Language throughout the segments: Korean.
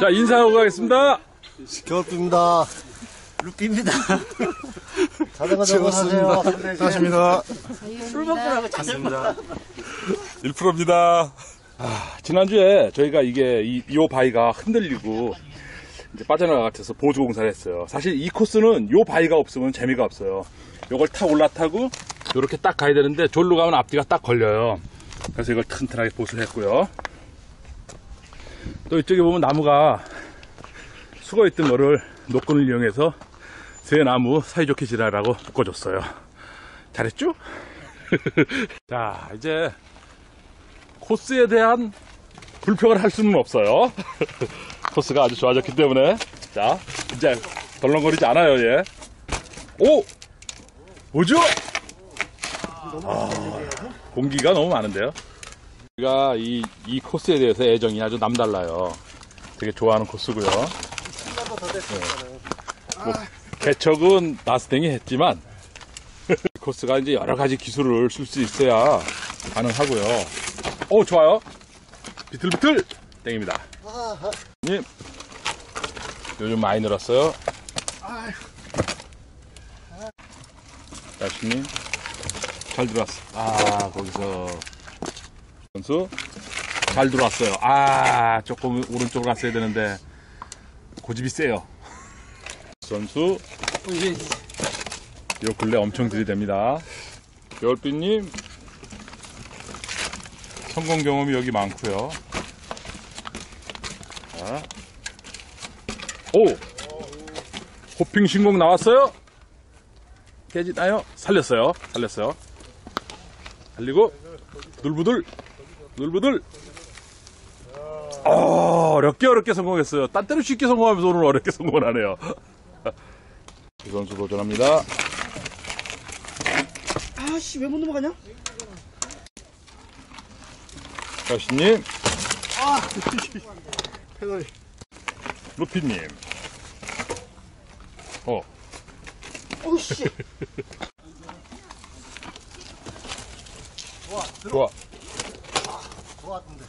자, 인사하고 가겠습니다. 겨울입니다. 루피입니다. 자전거 전문하세요. 반갑습니다. 술 먹으라고 자전거. 1%입니다. 아, 지난주에 저희가 이게 이, 요 바위가 흔들리고 이제 빠져나가 같아서 보조 공사를 했어요. 사실 이 코스는 요 바위가 없으면 재미가 없어요. 요걸 타 올라타고 요렇게 딱 가야 되는데 졸로 가면 앞뒤가 딱 걸려요. 그래서 이걸 튼튼하게 보수를 했고요. 또 이쪽에 보면 나무가 수거 있던 거를 노끈을 이용해서 새 나무 사이좋게 지나라고 묶어줬어요. 잘했죠? 자, 이제 코스에 대한 불평을 할 수는 없어요. 코스가 아주 좋아졌기 때문에. 자, 이제 덜렁거리지 않아요, 얘. 오! 뭐죠? 아, 공기가 너무 많은데요. 우리가 이, 이 코스에 대해서 애정이 아주 남달라요. 되게 좋아하는 코스고요. 네. 뭐, 개척은 나스탱이 했지만, 코스가 이제 여러 가지 기술을 쓸 수 있어야 가능하고요. 오, 좋아요. 비틀비틀! 땡입니다. 님, 요즘 많이 늘었어요. 야신님, 잘 들어왔어. 아, 거기서. 선수, 잘 들어왔어요. 아, 조금 오른쪽으로 갔어야 되는데, 고집이 세요. 선수, 요 근래 엄청 들이댑니다. 열빛님, 성공 경험이 여기 많고요. 자. 오! 호핑 신공 나왔어요? 깨지나요? 살렸어요. 살렸어요. 살리고, 눌부들, 눌부들. 어, 어렵게 어렵게 성공했어요. 딴 때는 쉽게 성공하면서 오늘 어렵게 성공을 하네요. 이 선수 도전합니다. 아씨 왜 못 넘어가냐? 가시님, 페달이. 루피님. 어, 어우씨. 좋아. 좋았는데.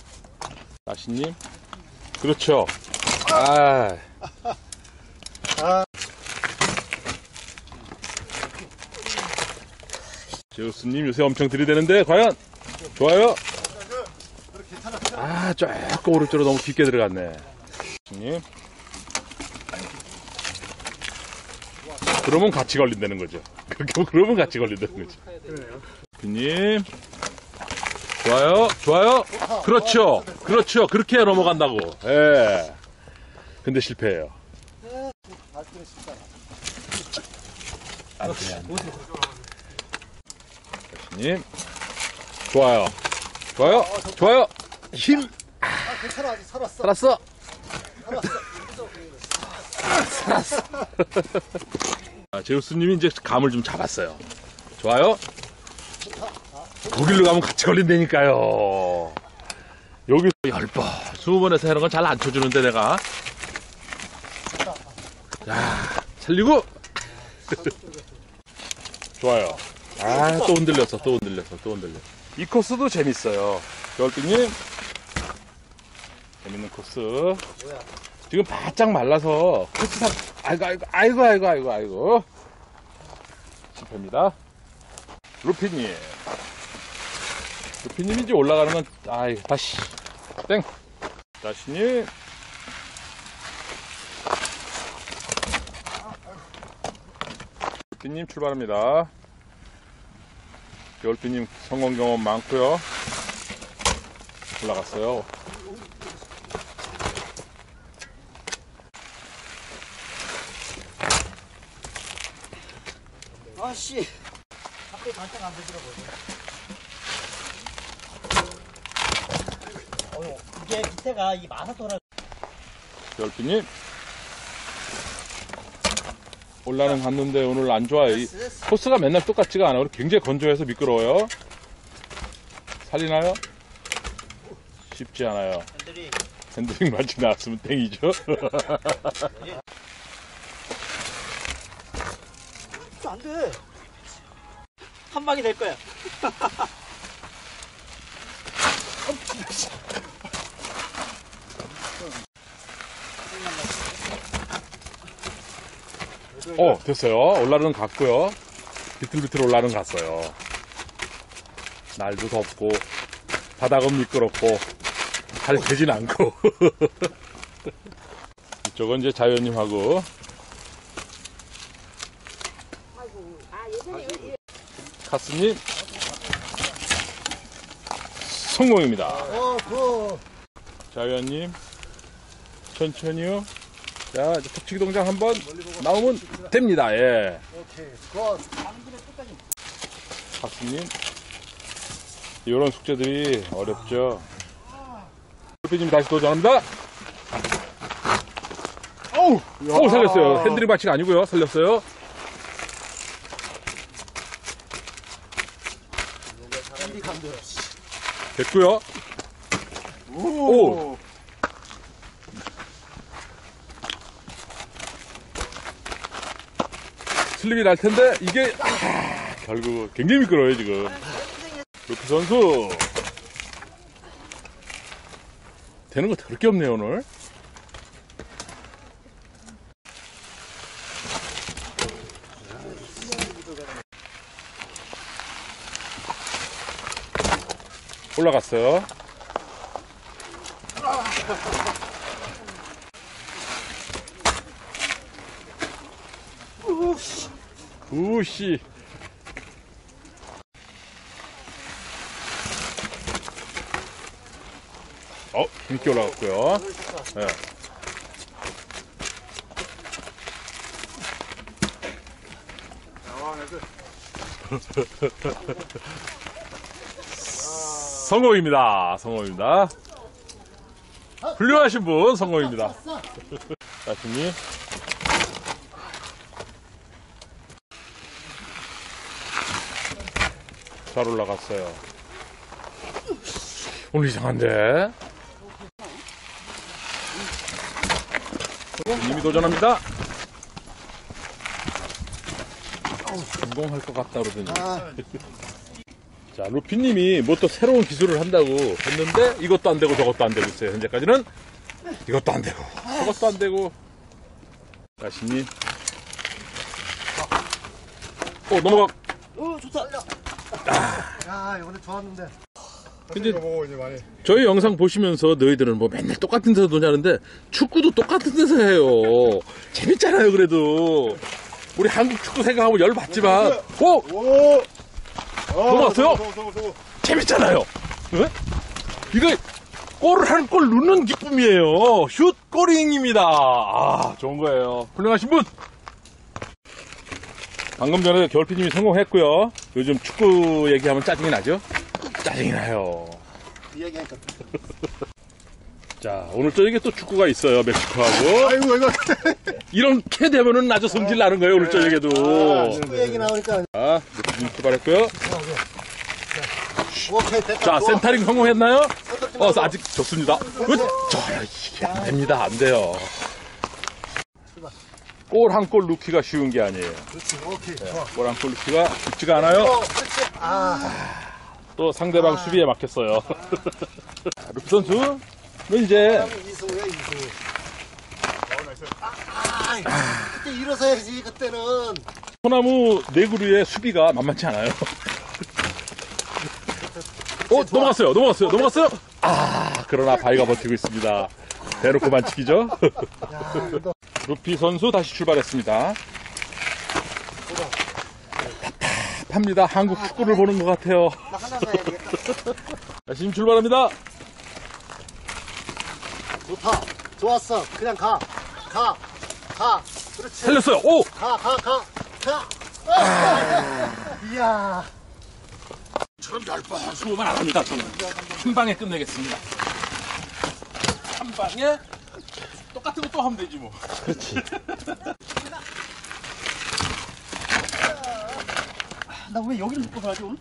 나시님. 그렇죠. 아. 제우스님 요새 엄청 들이대는데 과연 좋아요. 아 조금 오른쪽으로 너무 깊게 들어갔네. 님. 그러면 같이 걸린다는 거죠. 그렇게 그러면 같이 걸린다는 거죠. 님. 좋아요, 좋아요. 그렇죠, 그렇죠. 그렇게 넘어간다고. 예. 근데 실패해요. 안 돼, 안 돼. 님, 좋아요, 좋아요, 좋아요. 힘 아, 괜찮아. 아직 살았어. 살았어. 살았어. 아, 제우스님이 이제 감을 좀 잡았어요. 좋아요. 거길로 가면 같이 걸린다니까요. 여기 열 번, 스무 번에서 하는 건잘 안 쳐주는데 내가. 자, 살리고. 좋아요. 아, 또 흔들렸어, 또 흔들렸어, 또 흔들렸어. 이 코스도 재밌어요. 겨울비님. 재밌는 코스. 지금 바짝 말라서 코스 상, 아이고, 아이고, 아이고, 아이고, 아이고, 아이고. 실패입니다. 루피님. 이제 올라가는 건, 아이, 다시. 땡. 다시님. 루피님 출발합니다. 열피님 성공 경험 많고요. 올라갔어요. 아씨. 앞에 반짝 안 되더라고. 어, 이게 밑에가 이 마사토라. 열피님. 올라는 갔는데 오늘 안 좋아요. 이 코스가 맨날 똑같지가 않아요. 굉장히 건조해서 미끄러워요. 살리나요? 쉽지 않아요. 팬들이 핸드링 맞지 나왔으면 땡이죠. 안 돼. 한 방이 될 거야. 어, 됐어요. 올라는 갔고요. 비틀비틀 올라는 갔어요. 날도 덥고, 바닥은 미끄럽고, 잘 되진 않고. 이쪽은 이제 자연님하고, 카스님, 성공입니다. 어, 그, 자연님, 천천히요. 자, 이제 톡치기 동작 한번 나오면 됩니다. 예. 오케이. 그, 박수님. 이런 숙제들이 어렵죠. 골피님 다시 도전합니다. 어우! 어우, 살렸어요. 핸들링 바치가 아니고요. 살렸어요. 됐고요. 오! 슬립이 날 텐데, 이게, 아, 결국 굉장히 미끄러워요, 지금. 루키 선수. 되는 거 그렇게 없네요, 오늘. 올라갔어요. 우씨. 어, 힘있게 올라갔고요. 네. 성공입니다. 성공입니다. 훌륭하신 분 성공입니다. 자신님. 잘 올라갔어요. 오늘 이상한데? 님이 도전합니다. 성공할 것 같다 그러더니. 아, 자, 루피님이 뭐 또 새로운 기술을 한다고 했는데 이것도 안 되고 저것도 안 되고 있어요. 현재까지는 이것도 안 되고 저것도 안 되고. 자신님. 어, 넘어가. 어, 좋다. 야, 이번에 좋았는데. 근데 저희 영상 보시면서 너희들은 뭐 맨날 똑같은 데서 노냐는데 축구도 똑같은 데서 해요. 재밌잖아요, 그래도. 우리 한국 축구 생각하면 열 받지만, 오! 오! 넘어갔어요? 성공. 재밌잖아요. 네? 이거 골을 한골 넣는 기쁨이에요. 슛 골잉입니다. 아, 좋은 거예요. 훌륭하신 분. 방금 전에 겨울피님이 성공했고요. 요즘 축구 얘기하면 짜증이 나죠? 짜증이 나요. 이 얘기하니까. 자, 오늘 저녁에 또 축구가 있어요. 멕시코하고. 아이고, 이거. 이렇게 되면은 아주 성질 나는 거예요. 오늘 저녁에도. 그 얘기 나오니까. 자, 루피님 출발했고요. 오케이, 됐다. 자, 좋아. 센터링 성공했나요? 어. 아직 좋습니다. 으, 저, 이게 안 됩니다. 안 돼요. 골 한골 넣기가 쉬운 게 아니에요. 그렇지, 오케이. 좋아. 골 한골 넣기가 쉽지가 않아요. 어, 그렇지. 아, 또 상대방 수비에 막혔어요. 자, 루피 선수는 이제 이승우야, 이승우. 아, 아, 그때 일어서야지, 그때는. 소나무 네 그루의 수비가 만만치 않아요. 어, 넘어갔어요. 넘어갔어요. 넘어갔어요. 아, 그러나 바위가 버티고 있습니다. 야, 이거. 루피 선수 다시 출발했습니다. 답답합니다. 한국 축구를 보는 것 같아요. 지금 출발합니다. 좋다. 좋았어. 그냥 가. 가. 가. 그렇지. 살렸어요. 오! 가, 가, 가. 가. 아, 이야. 처럼 열 번 수고만 안 합니다. 저는 한 방에 끝내겠습니다. 한 방에 똑같은 거 또 하면 되지 뭐. 나왜 여기를 묶고 가야지, 오늘?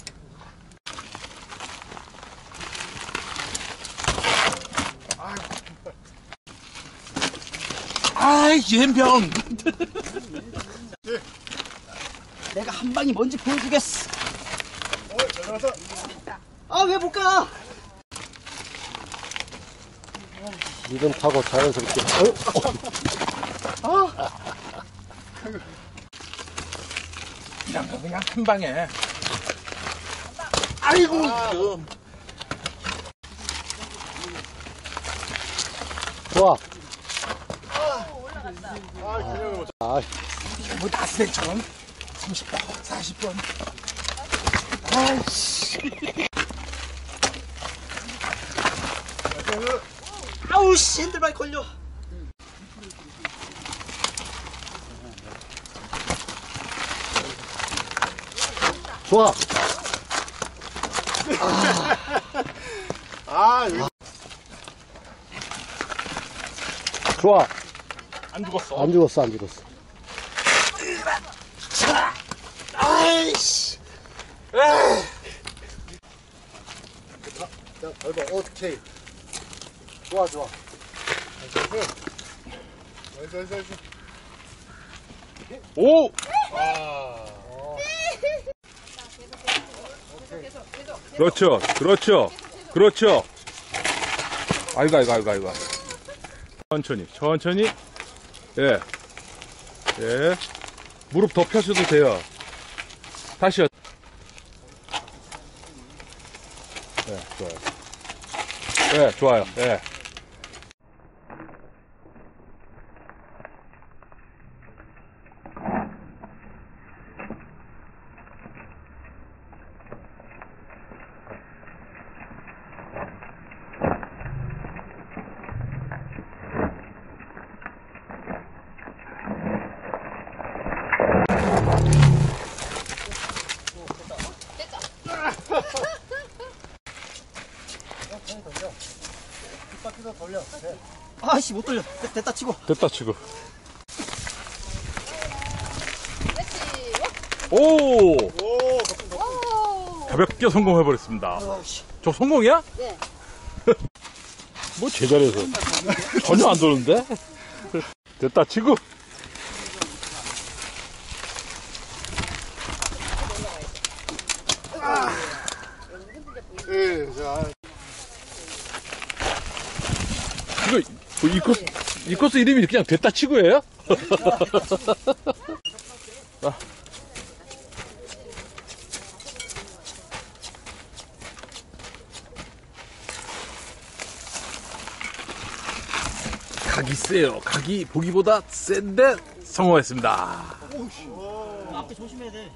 아이 옌병. 내가 한 방이 뭔지 보여주겠어. 어, 잘 나갔다. 아, 왜 못 가? 리듬 타고 자연스럽게. 그냥 그냥 한 방에. 아이고. 좋아. 아, 뭐 나스백처럼 30번, 40번. 아 우씨 핸들바이 걸려. 좋아. 아, 여기 좋아. 안 죽었어. 안 죽었어, 안 죽었어. 아이씨. 자, 밟아. 오케이. 좋아, 좋아. 나이스, 나이스, 나이스. 오! 그렇죠, 그렇죠, 그렇죠. 아이고, 아이고, 아이고, 아이고. 천천히, 천천히. 예. 예. 무릎 더 펴셔도 돼요. 다시요. 예, 좋아요. 예, 좋아요. 예. 바퀴도 돌려. 네. 아씨 못 돌려. 됐- 됐다 치고. 됐다 치고. 오! 가볍게 성공해버렸습니다. 저 성공이야? 네. 뭐 제자리에서 전혀 안 도는데? 됐다 치고. 이거 뭐이 코스 이 코스 이름이 그냥 됐다 치고예요? 아. 각이 세요. 각이 보기보다 센데 성공했습니다. 앞에 조심해야 돼.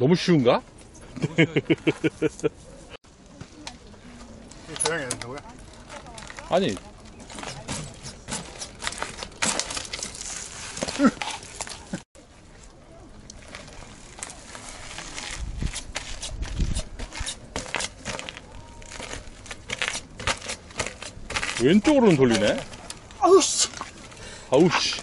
너무 쉬운가? 조용히 된다고요? 아니 왼쪽으로는 돌리네 아우 씨. 아우씨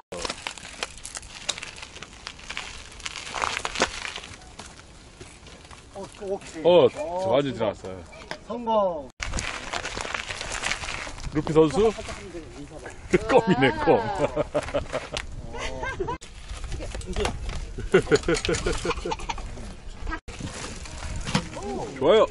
오. 어 아주 지나갔어요. 성공. 루피 선수? 껌이네 껌. 좋아요.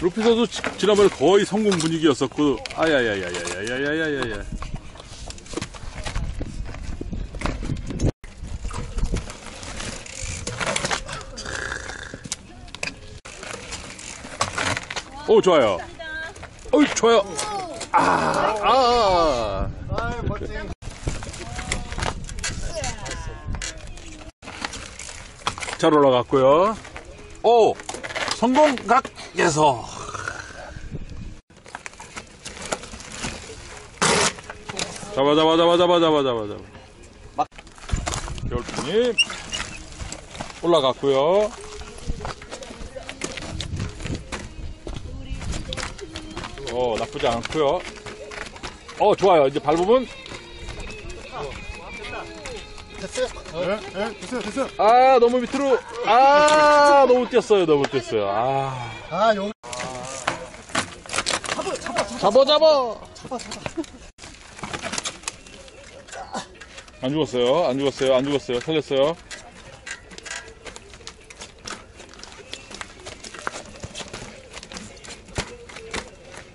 루피 선수 지- 지난번에 거의 성공 분위기였었고 아야야야야야야야야야 오 좋아요 어이 좋아요 아아 아, 멋지. 잘 올라갔고요. 오! 성공각에서. 잡아, 잡아, 잡아, 잡아, 잡아, 잡아, 잡아. 열풍이 올라갔고요. 어, 나쁘지 않고요. 어, 좋아요. 이제 밟으면 됐어요? 네, 네, 됐어요, 됐어요. 아, 너무 밑으로. 아, 너무 뛰었어요. 너무 뛰었어요. 아. 아, 여기. 잡아, 잡아. 안 죽었어요. 안 죽었어요. 안 죽었어요. 살렸어요.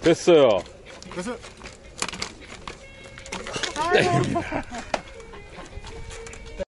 됐어요. 됐어요.